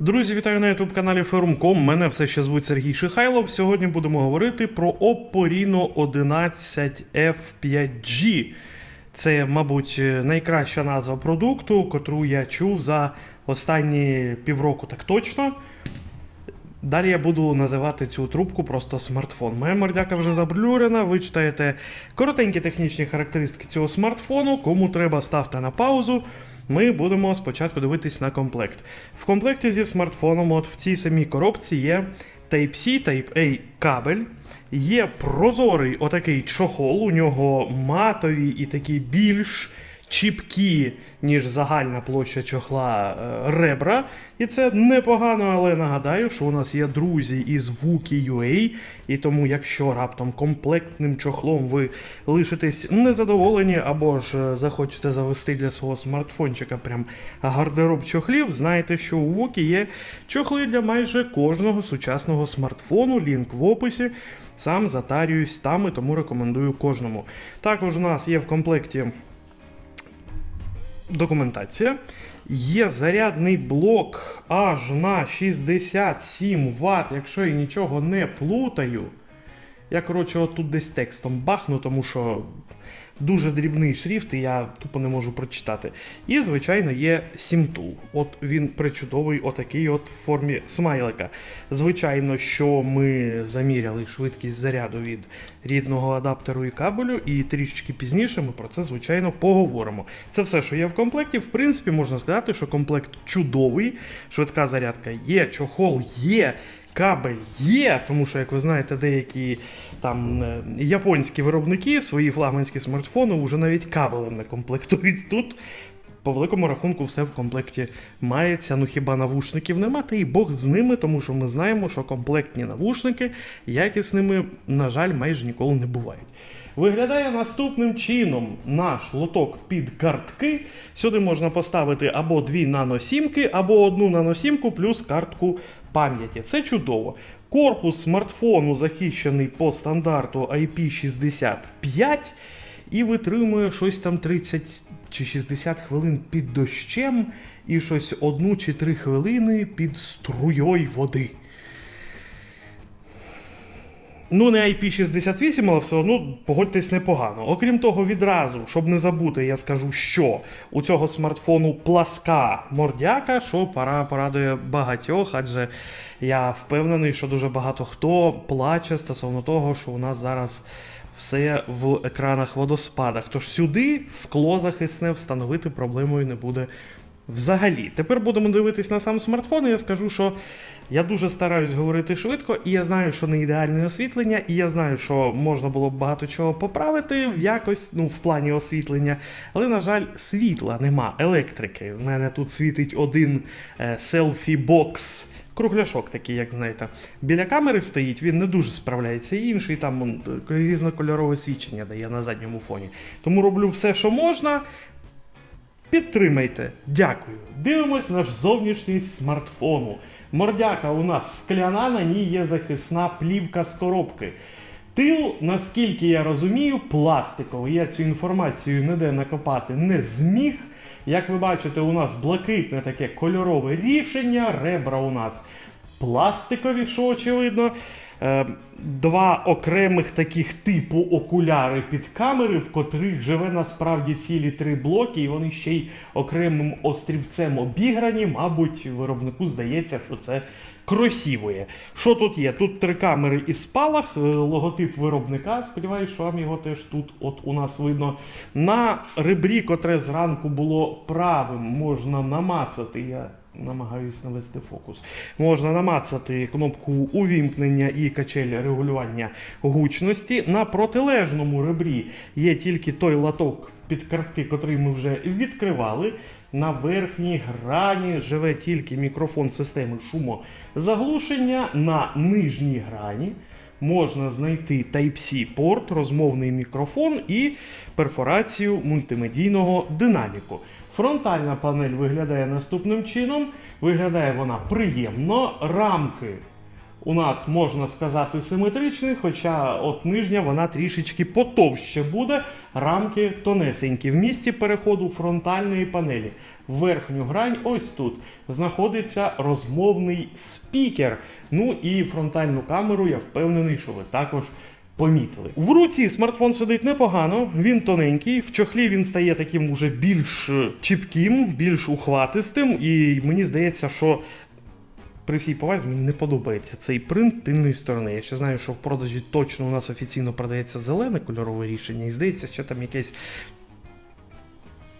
Друзі, вітаю на youtube каналі Forum.com. Мене все ще звуть Сергій Шихайлов. Сьогодні будемо говорити про Oppo Reno 11 F5G. Це, мабуть, найкраща назва продукту, котру я чув за останні півроку так точно. Далі я буду називати цю трубку просто смартфон. Моя мордяка вже заблюрена. Ви читаєте коротенькі технічні характеристики цього смартфону. Кому треба, ставте на паузу. Ми будемо спочатку дивитись на комплект. В комплекті зі смартфоном, от в цій самій коробці є Type-C, Type-A кабель. Є прозорий отакий чохол, у нього матові і такі більш чіпкі, ніж загальна площа чохла е, ребра. І це непогано, але нагадаю, що у нас є друзі із Wookie.ua, і тому, якщо раптом комплектним чохлом ви лишитесь незадоволені або ж е, захочете завести для свого смартфончика прям гардероб чохлів, знайте, що у Wookie є чохли для майже кожного сучасного смартфону. Лінк в описі. Сам затарююсь там і тому рекомендую кожному. Також у нас є в комплекті документація. Є зарядний блок аж на 67 Вт, якщо я нічого не плутаю. Я, коротше, отут десь текстом бахну, тому що дуже дрібний шрифт, і я тупо не можу прочитати. І, звичайно, є SIM-Tool. От він причудовий, отакий от в формі смайлика. Звичайно, що ми заміряли швидкість заряду від рідного адаптеру і кабелю, і трішечки пізніше ми про це, звичайно, поговоримо. Це все, що є в комплекті. В принципі, можна сказати, що комплект чудовий, швидка зарядка є, чохол є. Кабель є, тому що, як ви знаєте, деякі там е, японські виробники свої флагманські смартфони вже навіть кабелем не комплектують. Тут по великому рахунку все в комплекті мається. Ну хіба навушників нема, та і Бог з ними, тому що ми знаємо, що комплектні навушники якісними, на жаль, майже ніколи не бувають. Виглядає наступним чином наш лоток під картки. Сюди можна поставити або дві наносімки, або одну наносімку плюс картку пам'яті. Це чудово. Корпус смартфону захищений по стандарту IP65 і витримує щось там 30 чи 60 хвилин під дощем і щось одну чи три хвилини під струєю води. Ну, не IP68, але все одно погодьтесь непогано. Окрім того, відразу, щоб не забути, я скажу, що у цього смартфону пласка мордяка, що пора порадує багатьох, адже я впевнений, що дуже багато хто плаче стосовно того, що у нас зараз все в екранах водоспадах. Тож сюди скло захисне встановити проблемою не буде взагалі. Тепер будемо дивитись на сам смартфон, і я скажу, що я дуже стараюсь говорити швидко, і я знаю, що не ідеальне освітлення, і я знаю, що можна було б багато чого поправити в якось, ну, в плані освітлення. Але, на жаль, світла нема, електрики. У мене тут світить один е, селфі-бокс. Кругляшок такий, як знаєте. Біля камери стоїть, він не дуже справляється. Інший там он, різнокольорове свідчення дає на задньому фоні. Тому роблю все, що можна. Підтримайте. Дякую. Дивимось наш зовнішній смартфону. Мордяка у нас скляна, на ній є захисна плівка з коробки. Тил, наскільки я розумію, пластиковий. Я цю інформацію ніде накопати не зміг. Як ви бачите, у нас блакитне таке кольорове рішення, ребра у нас пластикові, що очевидно. Е, Два окремих таких типу окуляри під камери, в котрих живе насправді цілі три блоки, і вони ще й окремим острівцем обіграні. Мабуть, виробнику здається, що це кросівує. Що тут є? Тут три камери і спалах, е, логотип виробника. Сподіваюсь, що вам його теж тут от у нас видно. На ребрі, котре зранку було правим, можна намацати. Я намагаюсь навести фокус. Можна намацати кнопку увімкнення і качель регулювання гучності. На протилежному ребрі є тільки той латок під картки, котрий ми вже відкривали. На верхній грані живе тільки мікрофон системи шумозаглушення. На нижній грані можна знайти Type-C порт, розмовний мікрофон і перфорацію мультимедійного динаміку. Фронтальна панель виглядає наступним чином. Виглядає вона приємно. Рамки у нас можна сказати симетричні, хоча от нижня вона трішечки потовще буде. Рамки тонесенькі. В місці переходу фронтальної панелі верхню грань, ось тут, знаходиться розмовний спікер. Ну і фронтальну камеру, я впевнений, що ви також помітили. В руці смартфон сидить непогано, він тоненький, в чохлі він стає таким уже більш чіпким, більш ухватистим, і мені здається, що при всій повазі мені не подобається цей принт тильної сторони. Я ще знаю, що в продажі точно у нас офіційно продається зелене кольорове рішення, і здається, що там якесь.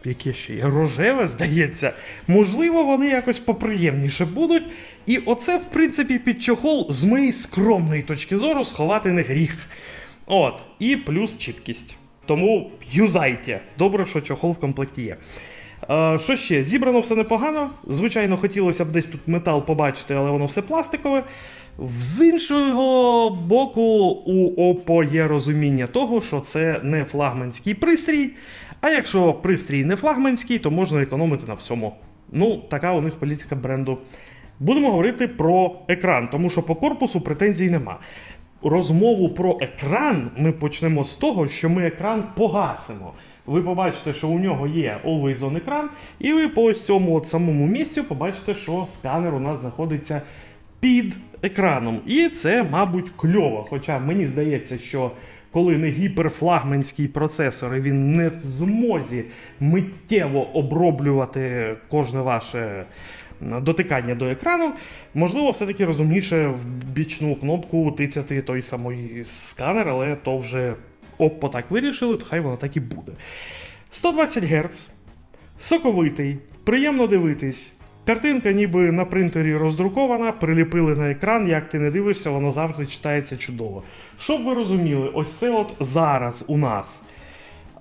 Яке ще є рожеве, здається. Можливо, вони якось поприємніше будуть. І оце, в принципі, під чохол з моєї скромної точки зору сховати не гріх. От, і плюс чіткість. Тому юзайте. Добре, що чохол в комплекті є. Що ще? Зібрано все непогано. Звичайно, хотілося б десь тут метал побачити, але воно все пластикове. З іншого боку, у Oppo є розуміння того, що це не флагманський пристрій. А якщо пристрій не флагманський, то можна економити на всьому. Ну, така у них політика бренду. Будемо говорити про екран, тому що по корпусу претензій нема. Розмову про екран ми почнемо з того, що ми екран погасимо. Ви побачите, що у нього є Always On екран, і ви по ось цьому от самому місцю побачите, що сканер у нас знаходиться під екраном. І це, мабуть, кльово. Хоча мені здається, що коли не гіперфлагманський процесор, і він не в змозі миттєво оброблювати кожне ваше дотикання до екрану, можливо, все-таки розумніше в бічну кнопку тицяти той самий сканер, але то вже Oppo так вирішили, то хай воно так і буде. 120 Гц, соковитий, приємно дивитись. Картинка ніби на принтері роздрукована, приліпили на екран, як ти не дивишся, воно завжди читається чудово. Щоб ви розуміли, ось це от зараз у нас.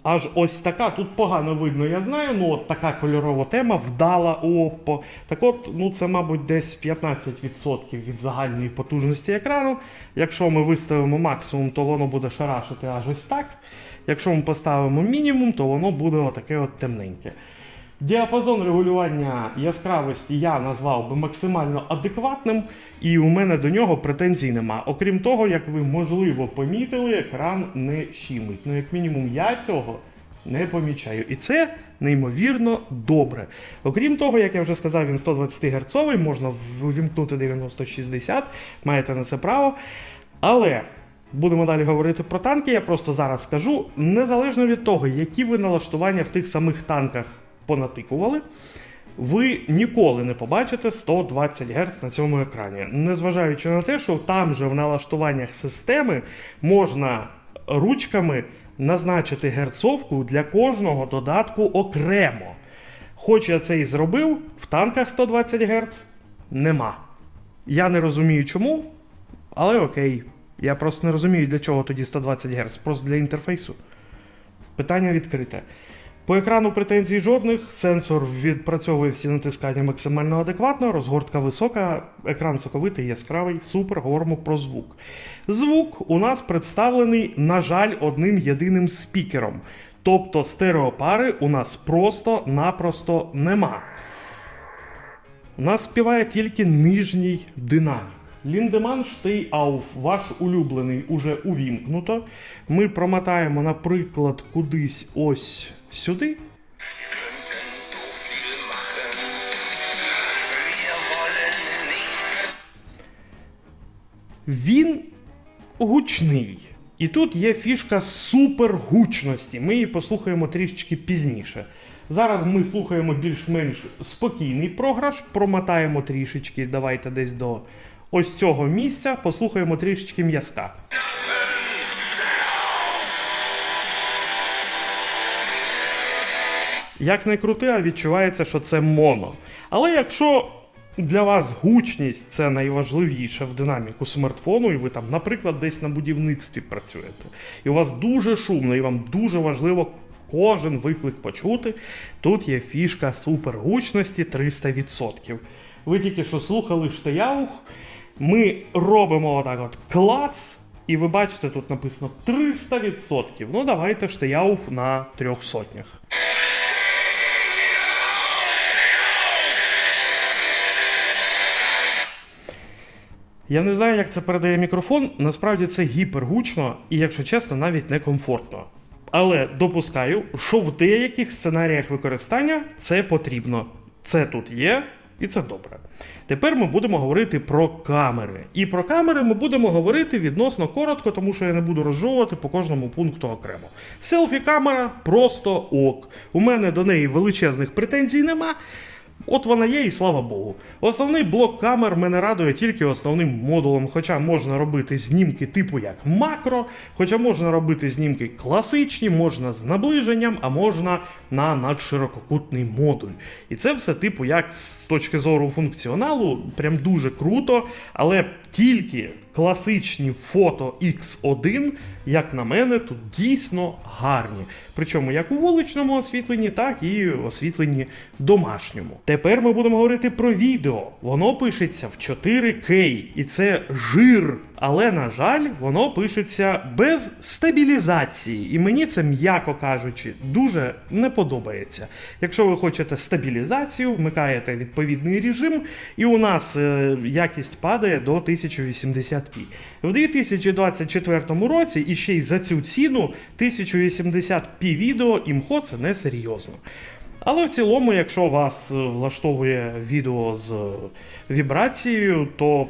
Аж ось така, тут погано видно, я знаю, ну от така кольорова тема вдала Oppo. Так от, ну це, мабуть, десь 15% від загальної потужності екрану. Якщо ми виставимо максимум, то воно буде шарашити аж ось так. Якщо ми поставимо мінімум, то воно буде отаке от темненьке. Діапазон регулювання яскравості я назвав би максимально адекватним, і у мене до нього претензій нема. Окрім того, як ви можливо помітили, екран не щимить. Ну, як мінімум, я цього не помічаю. І це неймовірно добре. Окрім того, як я вже сказав, він 120 Гц, можна увімкнути 9060, маєте на це право. Але. Будемо далі говорити про танки. Я просто зараз скажу, незалежно від того, які ви налаштування в тих самих танках понатикували, ви ніколи не побачите 120 Гц на цьому екрані. Незважаючи на те, що там же в налаштуваннях системи можна ручками назначити герцовку для кожного додатку окремо. Хоч я це і зробив, в танках 120 Гц нема. Я не розумію чому, але окей. Я просто не розумію, для чого тоді 120 Гц, просто для інтерфейсу. Питання відкрите. По екрану претензій жодних, сенсор відпрацьовує всі натискання максимально адекватно, розгортка висока, екран соковитий, яскравий, супер, говоримо про звук. Звук у нас представлений, на жаль, одним єдиним спікером. Тобто стереопари у нас просто-напросто нема. У нас співає тільки нижній динамік. Ліндеман Штей Ауф, ваш улюблений, уже увімкнуто. Ми промотаємо, наприклад, кудись ось сюди. Він гучний. І тут є фішка супергучності. Ми її послухаємо трішечки пізніше. Зараз ми слухаємо більш-менш спокійний програш, промотаємо трішечки, давайте десь до ось цього місця, послухаємо трішечки м'язка. Як не крути, а відчувається, що це моно. Але якщо для вас гучність це найважливіше в динаміку смартфону, і ви там, наприклад, десь на будівництві працюєте, і у вас дуже шумно, і вам дуже важливо кожен виклик почути, тут є фішка супергучності 300%. Ви тільки що слухали штеяух, ми робимо отак от клац, і ви бачите, тут написано 300%. Ну, давайте штеяуф на трьох сотнях. Я не знаю, як це передає мікрофон. Насправді це гіпергучно і, якщо чесно, навіть некомфортно. Але допускаю, що в деяких сценаріях використання це потрібно. Це тут є, і це добре. Тепер ми будемо говорити про камери. І про камери ми будемо говорити відносно коротко, тому що я не буду розжовувати по кожному пункту окремо. Селфі-камера просто ок. У мене до неї величезних претензій нема. От вона є, і слава Богу. Основний блок камер мене радує тільки основним модулом, хоча можна робити знімки типу як макро, хоча можна робити знімки класичні, можна з наближенням, а можна на надширококутний модуль. І це все типу як з точки зору функціоналу, прям дуже круто, але тільки класичні фото X1, як на мене, тут дійсно гарні. Причому як у вуличному освітленні, так і освітленні домашньому. Тепер ми будемо говорити про відео. Воно пишеться в 4К, і це жир. Але, на жаль, воно пишеться без стабілізації, і мені це, м'яко кажучи, дуже не подобається. Якщо ви хочете стабілізацію, вмикаєте відповідний режим, і у нас е, якість падає до 1080p. В 2024 році і ще й за цю ціну 1080p відео імхо це не серйозно. Але в цілому, якщо вас е, влаштовує відео з е, вібрацією, то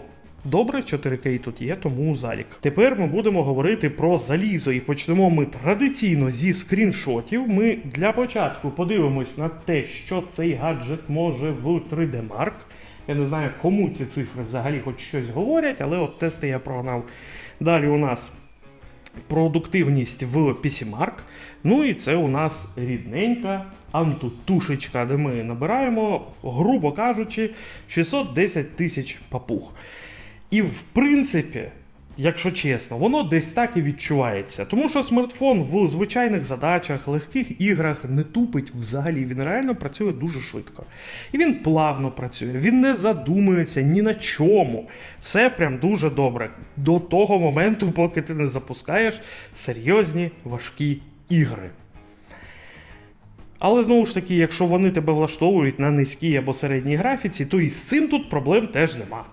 добре, 4К тут є, тому залік. Тепер ми будемо говорити про залізо, і почнемо ми традиційно зі скріншотів. Ми для початку подивимось на те, що цей гаджет може в 3D Mark. Я не знаю, кому ці цифри взагалі хоч щось говорять, але от тести я прогнав. Далі у нас продуктивність в PCMark. Ну і це у нас рідненька антутушечка, де ми набираємо, грубо кажучи, 610 тисяч папуг. І в принципі, якщо чесно, воно десь так і відчувається. Тому що смартфон в звичайних задачах, легких іграх не тупить взагалі. Він реально працює дуже швидко. І він плавно працює, він не задумується ні на чому. Все прям дуже добре. До того моменту, поки ти не запускаєш серйозні важкі ігри. Але знову ж таки, якщо вони тебе влаштовують на низькій або середній графіці, то і з цим тут проблем теж нема.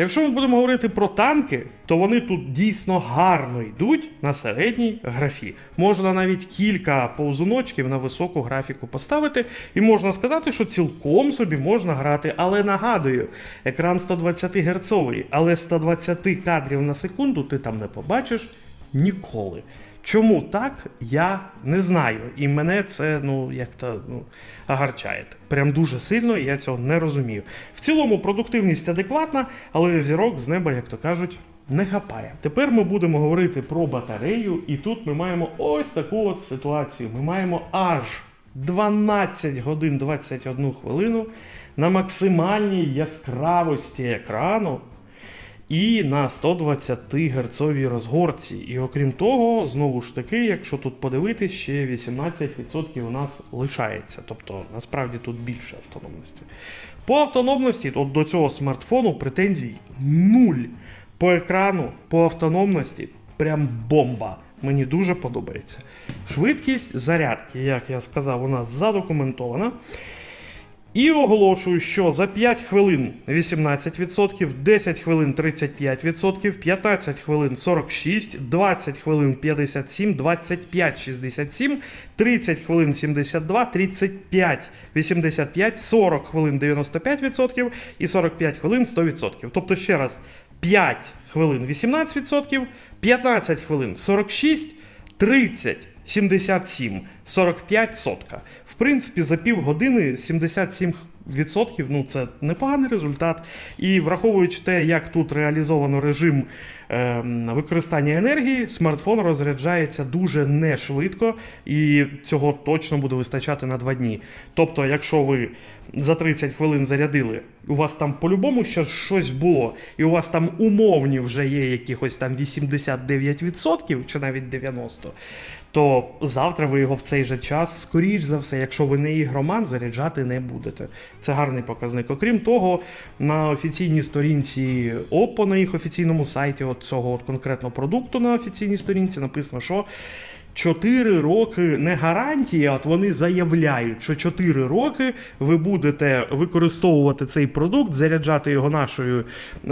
Якщо ми будемо говорити про танки, то вони тут дійсно гарно йдуть на середній графі. Можна навіть кілька повзуночків на високу графіку поставити, і можна сказати, що цілком собі можна грати. Але нагадую, екран 120 Гц, але 120 кадрів на секунду ти там не побачиш ніколи. Чому так, я не знаю. І мене це ну як то ну, агарчає. Прям дуже сильно, я цього не розумію. В цілому продуктивність адекватна, але зірок з неба, як то кажуть, не хапає. Тепер ми будемо говорити про батарею, і тут ми маємо ось таку от ситуацію. Ми маємо аж 12 годин 21 хвилину на максимальній яскравості екрану і на 120 Гц розгорці. І окрім того, знову ж таки, якщо тут подивитись, ще 18% у нас лишається. Тобто насправді тут більше автономності. По автономності, от до цього смартфону претензій нуль. По екрану, по автономності, прям бомба. Мені дуже подобається. Швидкість зарядки, як я сказав, у нас задокументована. І оголошую, що за 5 хвилин 18%, 10 хвилин 35%, 15 хвилин 46%, 20 хвилин 57%, 25 67%, 30 хвилин 72%, 35 85%, 40 хвилин 95% і 45 хвилин 100%. Тобто ще раз 5 хвилин 18%, 15 хвилин 46%, 30 77, 45 сотка. В принципі, за півгодини 77 відсотків, ну це непоганий результат. І враховуючи те, як тут реалізовано режим е, використання енергії, смартфон розряджається дуже не швидко, і цього точно буде вистачати на 2 дні. Тобто, якщо ви за 30 хвилин зарядили, у вас там по-любому ще щось було, і у вас там умовні вже є якихось там 89% чи навіть 90%, то завтра ви його в цей же час, скоріш за все, якщо ви не ігроман, заряджати не будете. Це гарний показник. Окрім того, на офіційній сторінці Oppo, на їх офіційному сайті, от цього от конкретного продукту на офіційній сторінці написано, що 4 роки не гарантія, от вони заявляють, що 4 роки ви будете використовувати цей продукт, заряджати його нашою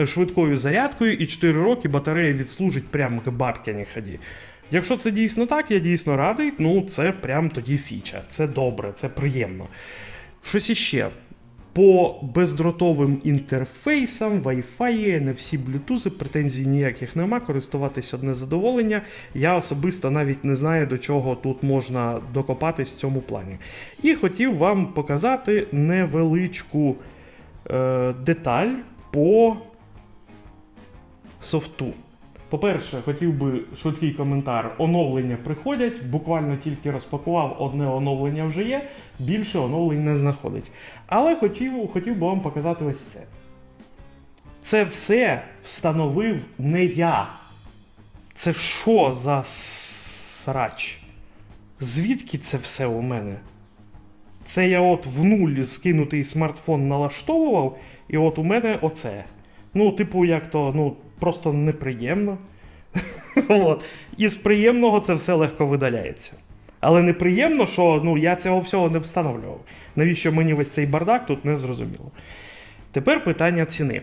швидкою зарядкою, і 4 роки батарея відслужить прямо к бабкяні ході. Якщо це дійсно так, я дійсно радий. Ну, це прям тоді фіча. Це добре, це приємно. Щось іще. По бездротовим інтерфейсам, Wi-Fi, NFC, Bluetooth, претензій ніяких нема, користуватись одне задоволення. Я особисто навіть не знаю, до чого тут можна докопатись в цьому плані. І хотів вам показати невеличку е, деталь по софту. По-перше, хотів би швидкий коментар. Оновлення приходять, буквально тільки розпакував, одне оновлення вже є, більше оновлень не знаходить. Але хотів, хотів би вам показати ось це. Це все встановив не я. Це що за срач? Звідки це все у мене? Це я от в нуль скинутий смартфон налаштовував, і от у мене оце. Ну, типу, як то, ну, просто неприємно. От. І приємного це все легко видаляється. Але неприємно, що ну, я цього всього не встановлював. Навіщо мені весь цей бардак тут не зрозуміло. Тепер питання ціни.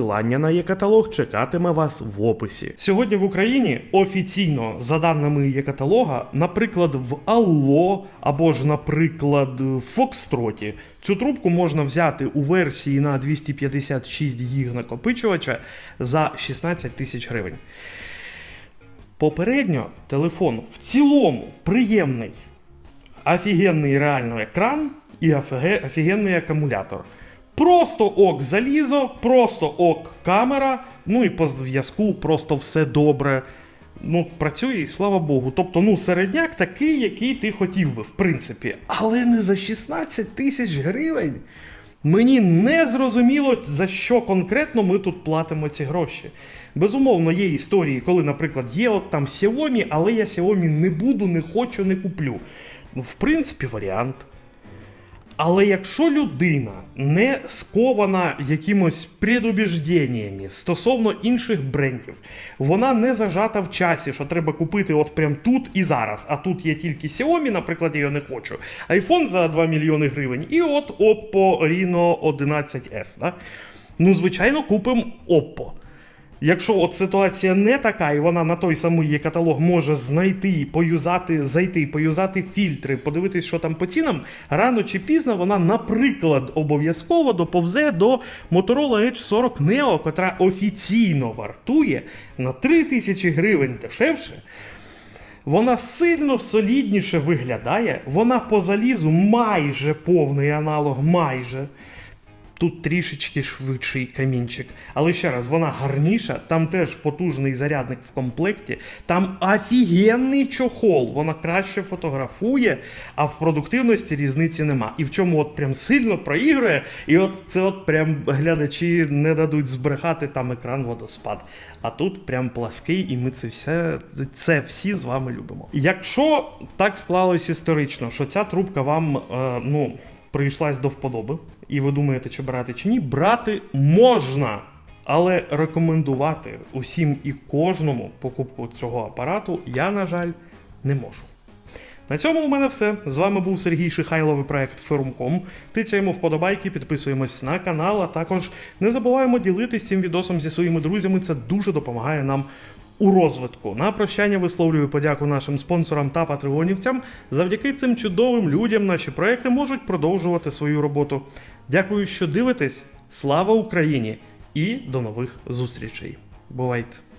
на є-каталог чекатиме вас в описі. Сьогодні в Україні офіційно, за даними є-каталога, наприклад, в Алло або ж, наприклад, в Фокстроті, цю трубку можна взяти у версії на 256 гіг накопичувача за 16 тисяч гривень. Попередньо телефон в цілому приємний, офігенний реально екран і офігенний акумулятор. Просто ок залізо, просто ок камера, ну і по зв'язку просто все добре. Ну, працює і слава Богу. Тобто, ну, середняк такий, який ти хотів би, в принципі. Але не за 16 тисяч гривень. Мені не зрозуміло, за що конкретно ми тут платимо ці гроші. Безумовно, є історії, коли, наприклад, є от там Xiaomi, але я Xiaomi не буду, не хочу, не куплю. Ну, в принципі, варіант. Але якщо людина не скована якимось предубіжденнями стосовно інших брендів, вона не зажата в часі, що треба купити от прям тут і зараз. А тут є тільки Xiaomi, наприклад, я не хочу. iPhone за 2 мільйони гривень, і от Oppo Reno 11F. Да? Ну, звичайно, купимо Oppo. Якщо от ситуація не така, і вона на той самий каталог може знайти, поюзати, зайти, поюзати фільтри, подивитись, що там по цінам, рано чи пізно вона, наприклад, обов'язково доповзе до Motorola Edge 40 Neo, котра офіційно вартує на 3000 гривень дешевше. Вона сильно солідніше виглядає, вона по залізу майже повний аналог, майже. Тут трішечки швидший камінчик. Але ще раз, вона гарніша, там теж потужний зарядник в комплекті, там офігенний чохол, вона краще фотографує, а в продуктивності різниці нема. І в чому от прям сильно проігрує, і от це от прям глядачі не дадуть збрехати там екран водоспад. А тут прям плаский, і ми це все це всі з вами любимо. Якщо так склалось історично, що ця трубка вам, е, ну прийшлась до вподоби, і ви думаєте, чи брати чи ні, брати можна. Але рекомендувати усім і кожному покупку цього апарату я, на жаль, не можу. На цьому у мене все. З вами був Сергій Шихайловий проект Ферум.ком. Тицяємо вподобайки, підписуємось на канал, а також не забуваємо ділитись цим відосом зі своїми друзями. Це дуже допомагає нам у розвитку. На прощання висловлюю подяку нашим спонсорам та патреонівцям. Завдяки цим чудовим людям наші проекти можуть продовжувати свою роботу. Дякую, що дивитесь. Слава Україні! І до нових зустрічей. Бувайте!